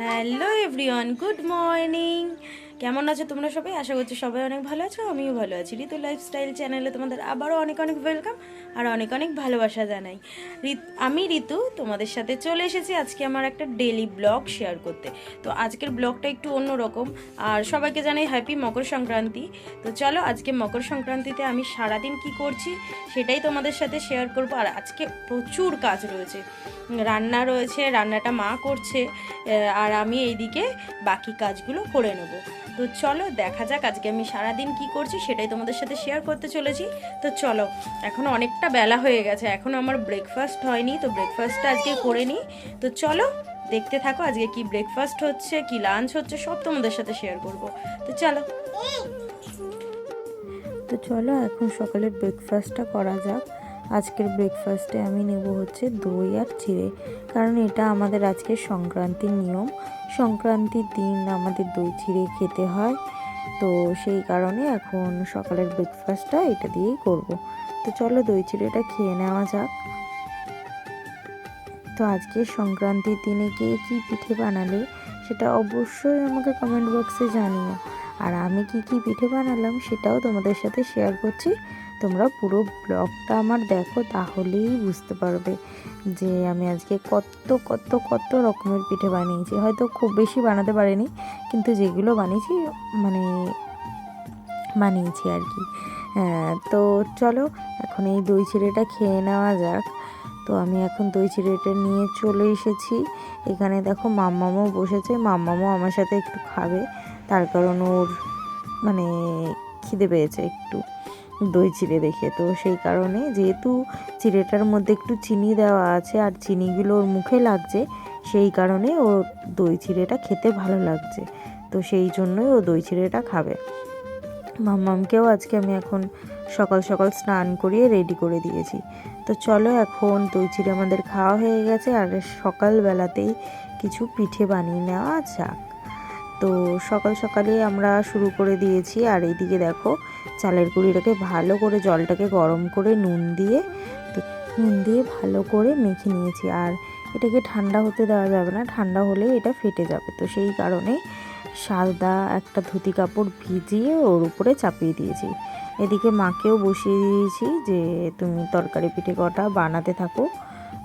Hello everyone, good morning. কেমন আছো তোমরা সবাই? আশা করছি সবাই অনেক ভালো আছো, আমিও ভালো আছি। ঋতু লাইফস্টাইল চ্যানেলে তোমাদের আবারও অনেক অনেক ওয়েলকাম। আর অনেক অনেক ভালোবাসা জানাই। আমি ঋতু তোমাদের সাথে চলে এসেছি আজকে আমার একটা ডেলি ব্লগ শেয়ার করতে। তো আজকের ব্লগটা একটু অন্যরকম। আর সবাইকে জানাই হ্যাপি মকর সংক্রান্তি। তো চলো আজকে মকর সংক্রান্তিতে আমি সারাদিন কি করছি সেটাই তোমাদের সাথে শেয়ার করব। আর আজকে প্রচুর কাজ রয়েছে। রান্না রয়েছে, রান্নাটা মা করছে। আর আমি এইদিকে বাকি কাজগুলো করে নেব। তো চলো, দেখা যাক আজকে আমি সারাদিন কি করছি, সেটাই তোমাদের সাথে শেয়ার করতে চলেছি। তো চলো, এখন অনেকটা বেলা হয়ে গেছে, এখন আমার ব্রেকফাস্ট হয়নি, তো ব্রেকফাস্টটা আজকে করে নিই। তো চলো, দেখতে থাকো আজকে কি ব্রেকফাস্ট হচ্ছে, কি লাঞ্চ হচ্ছে, সব তোমাদের সাথে শেয়ার করব। তো চলো। তো চলো, এখন সকালের ব্রেকফাস্টটা করা যাক। আজকের ব্রেকফাস্টে আমি নেব হচ্ছে দই আর চিড়ে। কারণ এটা আমাদের আজকে সংক্রান্তির নিয়ম। সংক্রান্তির দিন আমাদের দই চিড়ে খেতে হয়। তো সেই কারণে এখন সকালের ব্রেকফাস্টটা এটা দিয়েই করব। তো চলো দই চিড়েটা খেয়ে নেওয়া যাক। তো আজকে সংক্রান্তির দিনে কে কী পিঠে বানালে সেটা অবশ্যই আমাকে কমেন্ট বক্সে জানিও। আর আমি কি কি পিঠে বানালাম সেটাও তোমাদের সাথে শেয়ার করছি। তোমরা পুরো ব্লগটা আমার দেখো তাহলেই বুঝতে পারবে যে আমি আজকে কত কত কত রকমের পিঠে বানিয়েছি। হয়তো খুব বেশি বানাতে পারিনি কিন্তু যেগুলো বানিয়েছি মানে বানিয়েছি আর কি। হ্যাঁ, তো চলো এখন এই দই চিড়েটা খেয়ে নেওয়া যাক। তো আমি এখন দই চিড়েটা নিয়ে চলে এসেছি। এখানে দেখো মাম্মামও বসেছে মাম্মামও আমার সাথে একটু খাবে তার কারণ ওর মানে খিদে পেয়েছে একটু। দই চিড়ে দেখে। তো সেই কারণে যেহেতু চিড়েটার মধ্যে একটু চিনি দেওয়া আছে আর চিনিগুলো ওর মুখে লাগছে, সেই কারণে ও দই চিড়েটা খেতে ভালো লাগছে। তো সেই জন্যই ও দই চিড়েটা খাবে। মাম্মামকেও আজকে আমি এখন সকাল সকাল স্নান করিয়ে রেডি করে দিয়েছি। তো চলো এখন দই চিড়ে আমাদের খাওয়া হয়ে গেছে আর সকালবেলাতেই কিছু পিঠে বানিয়ে নেওয়া যাক। তো সকাল সকালে আমরা শুরু করে দিয়েছি। আর এইদিকে দেখো, চালের গুঁড়িটাকে ভালো করে জলটাকে গরম করে নুন দিয়ে নুন দিয়ে ভালো করে মেখে নিয়েছি। আর এটাকে ঠান্ডা হতে দেওয়া যাবে না, ঠান্ডা হলে এটা ফেটে যাবে। তো সেই কারণে সাদা একটা ধুতি কাপড় ভিজিয়ে ওর উপরে চাপিয়ে দিয়েছি। এদিকে মাকেও বসিয়ে দিয়েছি যে, তুমি তরকারি পিঠে কটা বানাতে থাকো।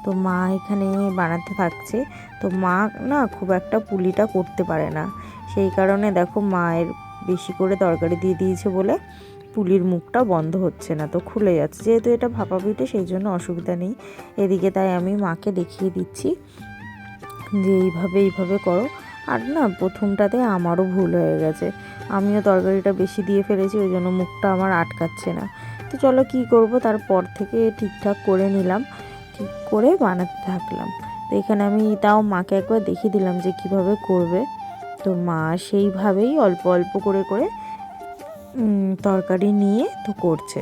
তো মা এখানে বানাতে থাকছে। তো মা না খুব একটা পুলিটা করতে পারে না। সেই কারণে দেখো মায়ের বেশি করে তরকারি দিয়ে দিয়েছে বলে পুলির মুখটা বন্ধ হচ্ছে না, তো খুলে যাচ্ছে। যেহেতু এটা ভাপা পিঠে, সেই জন্য অসুবিধা নেই। এদিকে তাই আমি মাকে দেখিয়ে দিচ্ছি যে এইভাবে এইভাবে করো। আর না, প্রথমটাতে আমারও ভুল হয়ে গেছে। আমিও তরকারিটা বেশি দিয়ে ফেলেছি, ওই জন্য মুখটা আমার আটকাচ্ছে না। তো চলো কি করব, তারপর থেকে ঠিকঠাক করে নিলাম, ঠিক করে বানাতে থাকলাম। তো এখানে আমি তাও মাকে একবার দেখিয়ে দিলাম যে কীভাবে করবে। তো মা সেইভাবেই অল্প অল্প করে করে তরকারি নিয়ে তো করছে।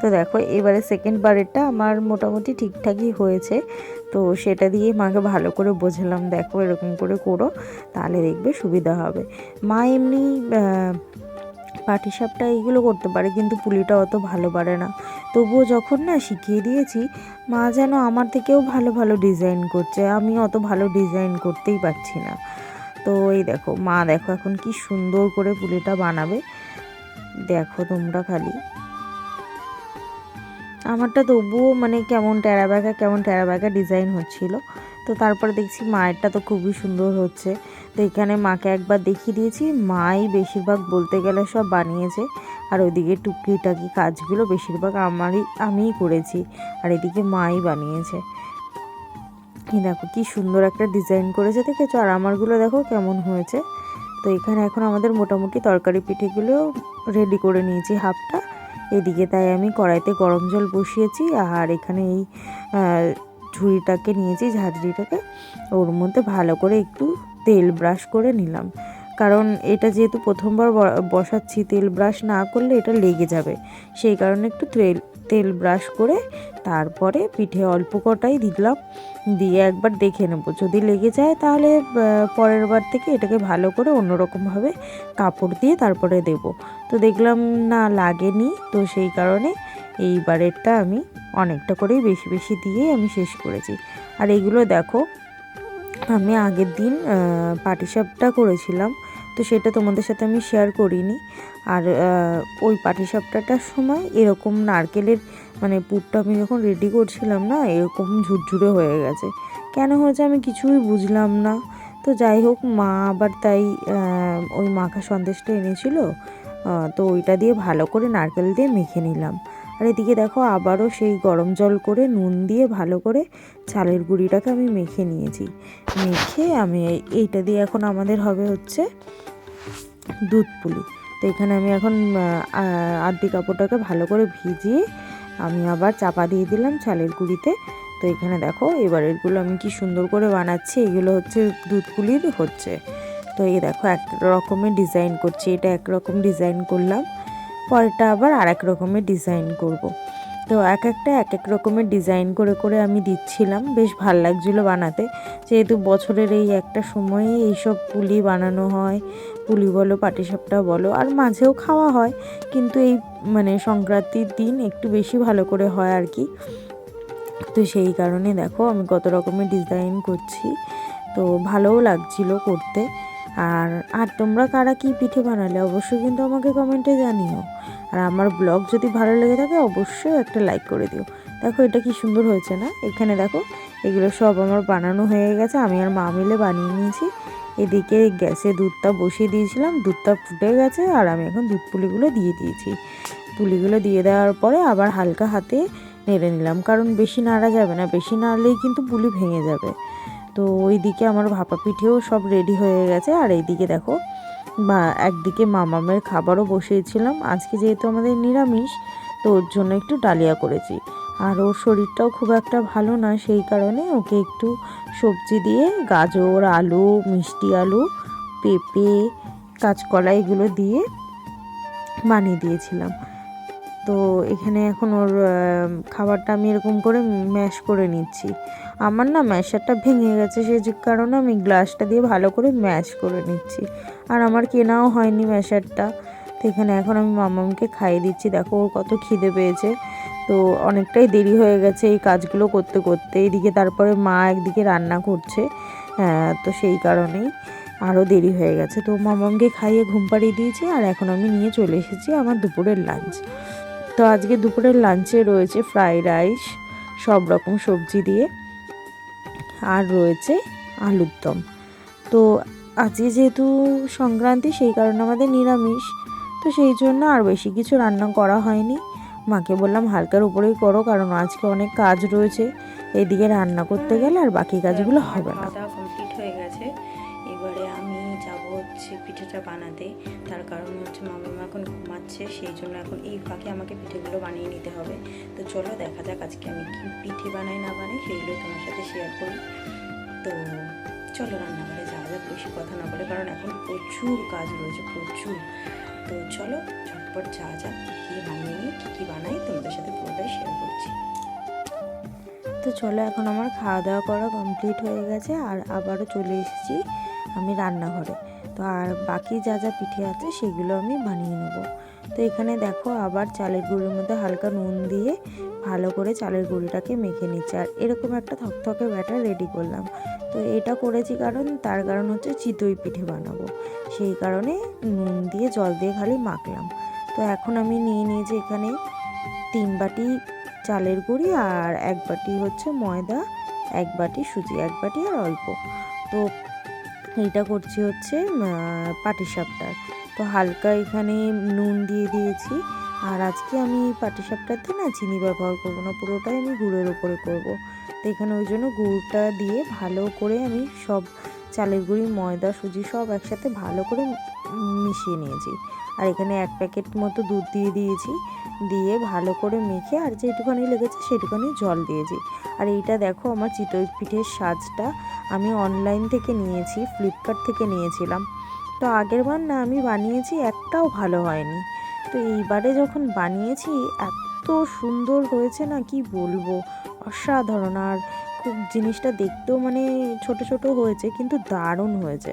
তো দেখো, এবারে সেকেন্ড বারেরটা আমার মোটামুটি ঠিকঠাকই হয়েছে। তো সেটা দিয়ে মাকে ভালো করে বোঝালাম, দেখো এরকম করে করো, তাহলে দেখবে সুবিধা হবে। মা এমনি পাটিসাপটা এইগুলো করতে পারে, কিন্তু পুলিটা অত ভালো পারে না। তবুও যখন না শিখিয়ে দিয়েছি, মা যেন আমার থেকেও ভালো ভালো ডিজাইন করছে, আমি অত ভালো ডিজাইন করতেই পারছি না। তো এই দেখো, মা দেখো এখন কি সুন্দর করে পুলিটা বানাবে। দেখো তোমরা খালি। আমারটা তবুও মানে কেমন ব্যাগা কেমন ব্যাগা ডিজাইন হচ্ছিল। তো তারপরে দেখছি মায়েরটা তো খুবই সুন্দর হচ্ছে। তো এখানে মাকে একবার দেখিয়ে দিয়েছি, মাই বেশিরভাগ বলতে গেলে সব বানিয়েছে। আর ওইদিকে টুকিটাকি কাজগুলো বেশিরভাগ আমারই, আমিই করেছি, আর এদিকে মাই বানিয়েছে। দেখো কি সুন্দর একটা ডিজাইন করেছে, দেখেছ? আর আমারগুলো দেখো কেমন হয়েছে। তো এখানে এখন আমাদের মোটামুটি তরকারি পিঠেগুলো রেডি করে নিয়েছি হাফটা। এদিকে তাই আমি কড়াইতে গরম জল বসিয়েছি, আর এখানে এই ঝুড়িটাকে নিয়েছি, ঝাঁঝরিটাকে। ওর মধ্যে ভালো করে একটু তেল ব্রাশ করে নিলাম। কারণ এটা যেহেতু প্রথমবার বসাচ্ছি, তেল ব্রাশ না করলে এটা লেগে যাবে। সেই কারণে একটু তেল তেল ব্রাশ করে তারপরে পিঠে অল্প কটাই দিলাম। দিয়ে একবার দেখে নেব। যদি লেগে যায় তাহলে পরের বার থেকে এটাকে ভালো করে অন্যরকমভাবে কাপড় দিয়ে তারপরে দেব। তো দেখলাম না লাগেনি। তো সেই কারণে এইবারেরটা আমি অনেকটা করেই বেশি বেশি দিয়েই আমি শেষ করেছি। আর এগুলো দেখো, আমি আগের দিন পাটিসাপটা করেছিলাম, তো সেটা তোমাদের সাথে আমি শেয়ার করিনি। আর ওই পাটিসাপটাটার সময় এরকম নারকেলের মানে পুরটা আমি যখন রেডি করছিলাম না, এরকম ঝুরঝুরে হয়ে গেছে। কেন হয়েছে আমি কিছুই বুঝলাম না। তো যাই হোক, মা আবার তাই ওই মাখা সন্দেশটা এনেছিল তো ওইটা দিয়ে ভালো করে নারকেল দিয়ে মেখে নিলাম। আর এদিকে দেখো আবারও সেই গরম জল করে নুন দিয়ে ভালো করে চালের গুঁড়িটাকে আমি মেখে নিয়েছি। মেখে আমি এইটা দিয়ে এখন আমাদের হবে হচ্ছে দুধ পুলি। তো এখানে আমি এখন আহ, আ- আদ্দি কাপড়টাকে ভালো করে ভিজিয়ে আমি আবার চাপা দিয়ে দিলাম চালের গুঁড়িতে। তো এখানে দেখো এবার এগুলো আমি কি সুন্দর করে বানাচ্ছি এগুলো হচ্ছে দুধ পুলির হচ্ছে। তো এই দেখো এক রকমের ডিজাইন করছি এটা এক রকম ডিজাইন করলাম। পরেরটা আবার আর এক রকমের ডিজাইন করব। তো এক একটা এক এক রকমের ডিজাইন করে করে আমি দিচ্ছিলাম। বেশ ভালো লাগছিল বানাতে। যেহেতু বছরের এই একটা সময়ে এইসব পুলি বানানো হয়, পুলি বলো, পাটিসাপটা বলো, আর মাঝেও খাওয়া হয়। কিন্তু এই মানে সংক্রান্তির দিন একটু বেশি ভালো করে হয় আর কি। তো সেই কারণে দেখো আমি কত রকমের ডিজাইন করছি। তো ভালোও লাগছিল করতে। আর আর তোমরা কারা কি পিঠে বানালে অবশ্যই কিন্তু আমাকে কমেন্টে জানিও। আর আমার ব্লগ যদি ভালো লেগে থাকে, অবশ্যই একটা লাইক করে দিও। দেখো এটা কি সুন্দর হয়েছে না? এখানে দেখো, এগুলো সব আমার বানানো হয়ে গেছে। আমি আর মা মিলে বানিয়ে নিয়েছি। এদিকে গ্যাসে দুধটা বসিয়ে দিয়েছিলাম, দুধটা ফুটে গেছে আর আমি এখন দুধ পুলিগুলো দিয়ে দিয়েছি। পুলিগুলো দিয়ে দেওয়ার পরে আবার হালকা হাতে নেড়ে নিলাম, কারণ বেশি নাড়া যাবে না। বেশি নাড়লেই কিন্তু পুলি ভেঙে যাবে। তো ওইদিকে আমার ভাপা পিঠেও সব রেডি হয়ে গেছে। আর এইদিকে দেখো একদিকে মামামের খাবারও বসিয়েছিলাম। আজকে যেহেতু আমাদের নিরামিষ, তো ওর জন্য একটু ডালিয়া করেছি। আর ওর শরীরটাও খুব একটা ভালো না, সেই কারণে ওকে একটু সবজি দিয়ে গাজর, আলু, মিষ্টি আলু, পেঁপে, কাঁচকলা এগুলো দিয়ে বানিয়ে দিয়েছিলাম। তো এখানে এখন ওর খাবারটা আমি এরকম করে ম্যাশ করে নিচ্ছি। আমার না ম্যাশারটা ভেঙে গেছে সেই কারণে আমি গ্লাসটা দিয়ে ভালো করে ম্যাশ করে নিচ্ছি। আর আমার কেনাও হয়নি ম্যাশারটা। তো এখানে এখন আমি মামামকে খাইয়ে দিচ্ছি। দেখো ওর কত খিদে পেয়েছে। তো অনেকটাই দেরি হয়ে গেছে এই কাজগুলো করতে করতে। এইদিকে তারপরে মা একদিকে রান্না করছে আহ, তো সেই কারণেই আরও দেরি হয়ে গেছে। তো মামামকে খাইয়ে ঘুম পাড়িয়ে দিয়েছি আর এখন আমি নিয়ে চলে এসেছি আমার দুপুরের লাঞ্চ তো আজকে দুপুরের লাঞ্চে রয়েছে ফ্রাইড রাইস সব রকম সবজি দিয়ে। আর রয়েছে আলুর দম। তো আজকে যেহেতু সংক্রান্তি, সেই কারণে আমাদের নিরামিষ। তো সেই জন্য আর বেশি কিছু রান্না করা হয়নি। মাকে বললাম, হালকার উপরেই করো, কারণ আজকে অনেক কাজ রয়েছে। এইদিকে রান্না করতে গেলে আর বাকি কাজগুলো হবে না। কমপ্লিট হয়ে গেছে। এবারে আমি যাব হচ্ছে পিঠেটা বানাতে। তার কারণ হচ্ছে মামা এখন ঘুমাচ্ছে, সেই জন্য এখন এই ফাঁকে আমাকে পিঠেগুলো বানিয়ে নিতে হবে। তো চলো দেখা যাক আজকে আমি কি পিঠে বানাই, না বানাই, সেইগুলো তোমার সাথে শেয়ার করি। তো চলো রান্নাঘরে যাওয়া যাক, বেশি কথা না বলে, কারণ এখন প্রচুর কাজ রয়েছে, প্রচুর। তো চলো ঝটপট যাওয়া যাক গিয়ে বানিয়ে নিই, কী কী বানাই, তোমাদের সাথে পুরোটাই শেয়ার করছি। তো চলো এখন আমার খাওয়া দাওয়া করা কমপ্লিট হয়ে গেছে, আর আবারও চলে এসেছি আমি রান্নাঘরে। তো আর বাকি যা যা পিঠে আছে সেগুলো আমি বানিয়ে নেব। তো এখানে দেখো আবার চালের গুঁড়ির মধ্যে হালকা নুন দিয়ে ভালো করে চালের গুঁড়িটাকে মেখে নিচ্ছে। আর এরকম একটা থকথকে ব্যাটার রেডি করলাম। তো এটা করেছি কারণ তার কারণ হচ্ছে চিতই পিঠে বানাবো। সেই কারণে নুন দিয়ে জল দিয়ে খালি মাখলাম। তো এখন আমি নিয়ে নিয়েছি এখানে তিন বাটি চালের গুঁড়ি আর এক বাটি হচ্ছে ময়দা, এক বাটি সুজি, এক বাটি আর অল্প। তো এইটা করছি হচ্ছে পাটিসাপটার। তো হালকা এখানে নুন দিয়ে দিয়েছি, আর আজকে আমি পাটিসাপটাতে না চিনি ব্যবহার করব না, পুরোটাই আমি গুড়ের ওপরে করব। তো এখানে ওই জন্য গুড়টা দিয়ে ভালো করে আমি সব চালের গুঁড়ি, ময়দা, সুজি সব একসাথে ভালো করে মিশিয়ে নিয়েছি। আর এখানে এক প্যাকেট মতো দুধ দিয়ে দিয়েছি। দিয়ে ভালো করে মেখে আর যেটুখানি লেগেছে সেটুখানি জল দিয়েছি। আর এইটা দেখো আমার চিতই পিঠের সাজটা আমি অনলাইন থেকে নিয়েছি ফ্লিপকার্ট থেকে নিয়েছিলাম। তো আগের বার না আমি বানিয়েছি, একটাও ভালো হয়নি। তো এইবারে যখন বানিয়েছি, এত সুন্দর হয়েছে না, কি বলব? অসাধারণ। আর খুব জিনিসটা দেখতেও মানে ছোট ছোট হয়েছে, কিন্তু দারুণ হয়েছে।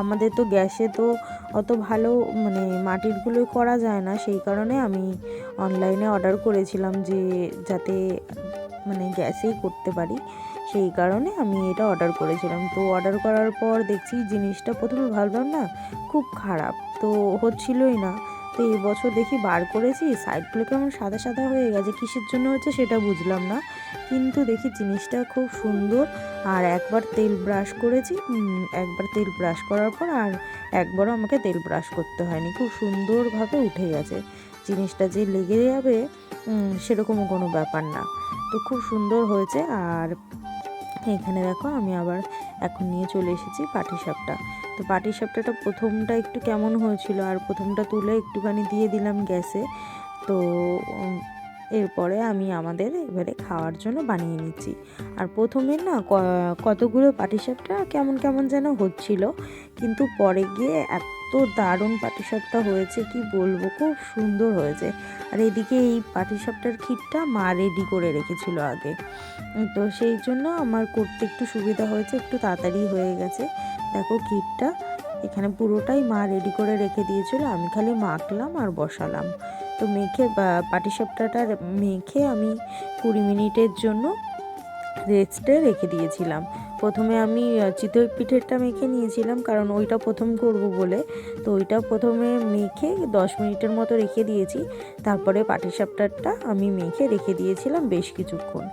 আমাদের তো গ্যাসে তো অত ভালো মানে মাটিরগুলো করা যায় না, সেই কারণে আমি অনলাইনে অর্ডার করেছিলাম যে যাতে মানে গ্যাসেই করতে পারি, সেই কারণে আমি এটা অর্ডার করেছিলাম। তো অর্ডার করার পর দেখছি জিনিসটা প্রথমে ভাবলাম না, খুব খারাপ। তো হচ্ছিলই না। তো এই বছর দেখি বার করেছি, সাইডগুলো কেমন সাদা সাদা হয়ে গেছে, কিসের জন্য হচ্ছে সেটা বুঝলাম না। কিন্তু দেখি জিনিসটা খুব সুন্দর, আর একবার তেল ব্রাশ করেছি একবার তেল ব্রাশ করার পর আর একবারও আমাকে তেল ব্রাশ করতে হয়নি, খুব সুন্দরভাবে উঠে গেছে। জিনিসটা যে লেগে যাবে সেরকমও কোনো ব্যাপার না। তো খুব সুন্দর হয়েছে, আর এখানে দেখো আমি আবার এখন নিয়ে চলে এসেছি পাটিসাপটা। তো পাটিসাপটাটা প্রথমটা একটু কেমন হয়েছিল আর প্রথমটা তুলে একটুখানি দিয়ে দিলাম গ্যাসে তো এরপরে আমি আমাদের এবারে খাওয়ার জন্য বানিয়ে নিচ্ছি। আর প্রথমে না কতগুলো পাটিসাপটা কেমন কেমন যেন হচ্ছিল, কিন্তু পরে গিয়ে এত দারুণ পাটিসাপটা হয়েছে, কি বলব, খুব সুন্দর হয়েছে। আর এদিকে এই পাটিসাপটার ক্ষীরটা মা রেডি করে রেখেছিল আগে। তো সেই জন্য আমার করতে একটু সুবিধা হয়েছে, একটু তাড়াতাড়ি হয়ে গেছে। দেখো ক্ষীরটা এখানে পুরোটাই মা রেডি করে রেখে দিয়েছিল, আমি খালি মাখলাম আর বসালাম। তো মেখে পাটিসাপটাটা মেখে আমি কুড়ি মিনিটের জন্য রেস্টে রেখে দিয়েছিলাম। প্রথমে আমি চিতই পিঠেরটা মেখে নিয়েছিলাম, কারণ ওইটা প্রথম করব বলে। তো ওইটা প্রথমে মেখে দশ মিনিটের মতো রেখে দিয়েছি, তারপরে পাটিসাপটারটা আমি মেখে রেখে দিয়েছিলাম বেশ কিছুক্ষণ।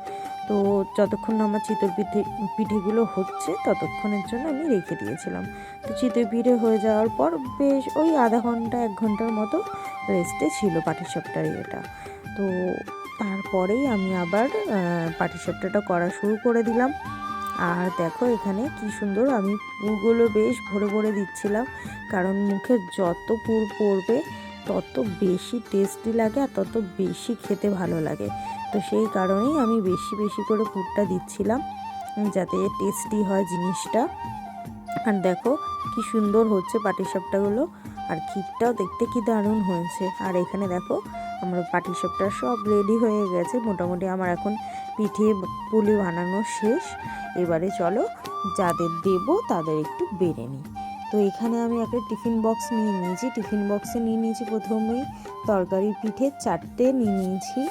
তো যতক্ষণ না আমার চিতই পিঠে, পিঠেগুলো হচ্ছে, ততক্ষণের জন্য আমি রেখে দিয়েছিলাম। তো চিতই পিঠে হয়ে যাওয়ার পর বেশ ওই আধা ঘণ্টা, এক ঘণ্টার মতো রেস্টে ছিল পাটিসাপটার এটা তো তারপরেই আমি আবার পাটিসাপটাটা করা শুরু করে দিলাম। আর দেখো এখানে কি সুন্দর আমি পুরগুলো বেশ ভরে ভরে দিচ্ছিলাম, কারণ মুখে যত পুর পড়বে তত বেশি টেস্টি লাগে আর তত বেশি খেতে ভালো লাগে। তো সেই কারণেই আমি বেশি বেশি করে পুরটা দিচ্ছিলাম, যাতে টেস্টি হয় জিনিসটা। আর দেখো কি সুন্দর হচ্ছে পাটিসাপটাগুলো, আর ক্ষীরটাও দেখতে কি দারুণ হয়েছে। আর এখানে দেখো আমার পাটিসাপটা সব রেডি হয়ে গেছে, মোটামুটি আমার এখন পিঠে পুলি বানানো শেষ। এবারে চলো যাদের দেব তাদের একটু বেড়ে নিই। তো এখানে আমি একটা টিফিন বক্স নিয়ে নিয়েছি। টিফিন বক্সে নিয়ে নিয়েছি প্রথমেই তরকারি পিঠে চারটে নিয়ে নিয়েছি।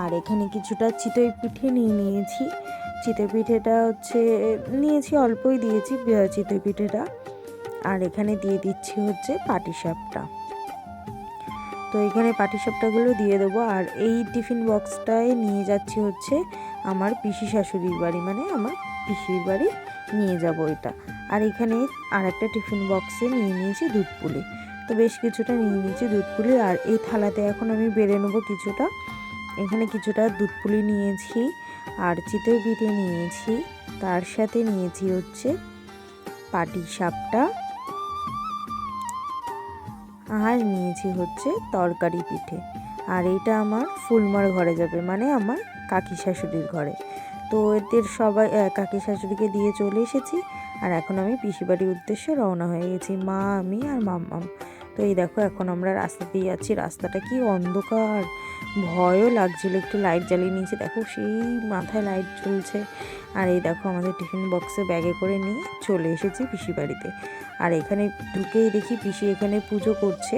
আর এখানে কিছুটা চিতই পিঠে নিয়ে নিয়েছি। চিতই পিঠেটা হচ্ছে, নিয়েছি অল্পই দিয়েছি চিতই পিঠেটা। আর এখানে দিয়ে দিচ্ছি হচ্ছে পাটিসাপটা। তো এখানে পাটিসাপটাগুলো দিয়ে দেবো। আর এই টিফিন বক্সটায় নিয়ে যাচ্ছি হচ্ছে আমার পিসি শাশুড়ির বাড়ি মানে আমার পিসির বাড়ি। নিয়ে যাব এটা। আর এখানে আর একটা টিফিন বক্সে নিয়ে নিয়েছি দুধ পুলি। তো বেশ কিছুটা নিয়ে নিয়েছি দুধ পুলি আর এই থালাতে এখন আমি বেড়ে নেব কিছুটা। এখানে কিছুটা দুধ পুলি নিয়েছি আর চিতই পিঠে নিয়েছি। তার সাথে নিয়েছি হচ্ছে পাটি সাপটা। আর নিয়েছি হচ্ছে তরকারি পিঠে। আর এটা আমার ফুলমার ঘরে যাবে মানে আমার কাকি শাশুড়ির ঘরে। তো এদের সবাই কাকি শাশুড়িকে দিয়ে চলে এসেছি। আর এখন আমি পিসি বাড়ির উদ্দেশ্যে রওনা হয়ে গেছি, মা, আমি আর মাম্মাম। তো এই দেখো, এখন আমরা রাস্তা দিয়ে যাচ্ছি রাস্তাটা কি অন্ধকার। ভয়ও লাগছিল, একটু লাইট জ্বালিয়ে নিয়েছি। দেখো, সেই মাথায় লাইট জ্বলছে। আর এই দেখো, আমাদের টিফিন বক্সে ব্যাগে করে নিয়ে চলে এসেছি পিসি বাড়িতে। আর এখানে ঢুকেই দেখি পিসি এখানে পুজো করছে।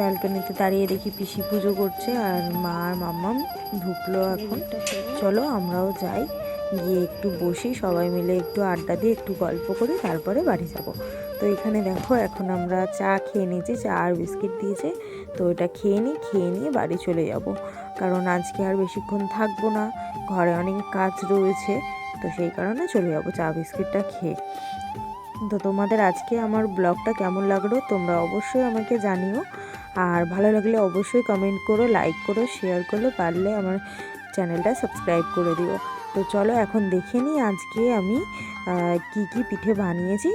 ব্যালকনিতে দাঁড়িয়ে দেখি পিসি পুজো করছে আর মা আর মাম্মাম ঢুকলো এখন। চলো আমরাও যাই, গিয়ে একটু বসি, সবাই মিলে একটু আড্ডা দিয়ে একটু গল্প করি, তারপরে বাড়ি যাব। তো এখানে দেখো, এখন আমরা চা খেয়ে নিয়েছি, চা আর বিস্কিট দিয়েছে। তো এটা খেয়ে নিই, খেয়ে নিয়ে বাড়ি চলে যাব। কারণ আজকে আর বেশিক্ষণ থাকব না, ঘরে অনেক কাজ রয়েছে, তো সেই কারণে চলে যাব চা, বিস্কিটটা খেয়ে। তো তোমাদের আজকে আমার ব্লগটা কেমন লাগল, তোমরা অবশ্যই আমাকে জানিও। আর ভালো লাগলে অবশ্যই কমেন্ট করো লাইক করো শেয়ার করো, পারলে আমার চ্যানেলটা সাবস্ক্রাইব করে দিও। তো চলো এখন দেখে নিই আজকে আমি কি কি পিঠে বানিয়েছি।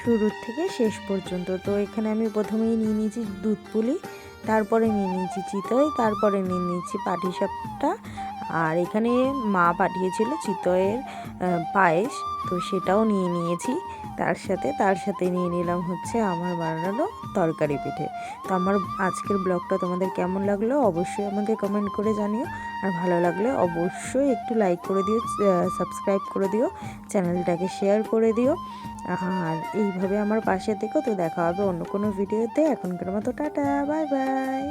শুরুর থেকে শেষ পর্যন্ত। তো এখানে আমি প্রথমেই নিয়ে নিয়েছি দুধ পুলি। তারপরে নিয়ে নিয়েছি চিতই, তারপরে নিয়ে নিয়েছি পাটিসাপটা। আর এখানে মা পাঠিয়েছিল চিতয়ের পায়েস, তো সেটাও নিয়ে নিয়েছি। তার সাথে তার সাথে নিয়ে নিলাম হচ্ছে আমার বানানো তরকারি পিঠে। তো আমার আজকের ব্লগটা তোমাদের কেমন লাগল অবশ্যই আমাকে কমেন্ট করে জানিও। আর ভালো লাগলে অবশ্যই একটু লাইক করে দিও সাবস্ক্রাইব করে দিও চ্যানেলটাকে শেয়ার করে দিও। আর এইভাবে আমার পাশে থেকো, তো দেখা হবে অন্য কোনো ভিডিওতে এখনকার মতো টাটা বাই বাই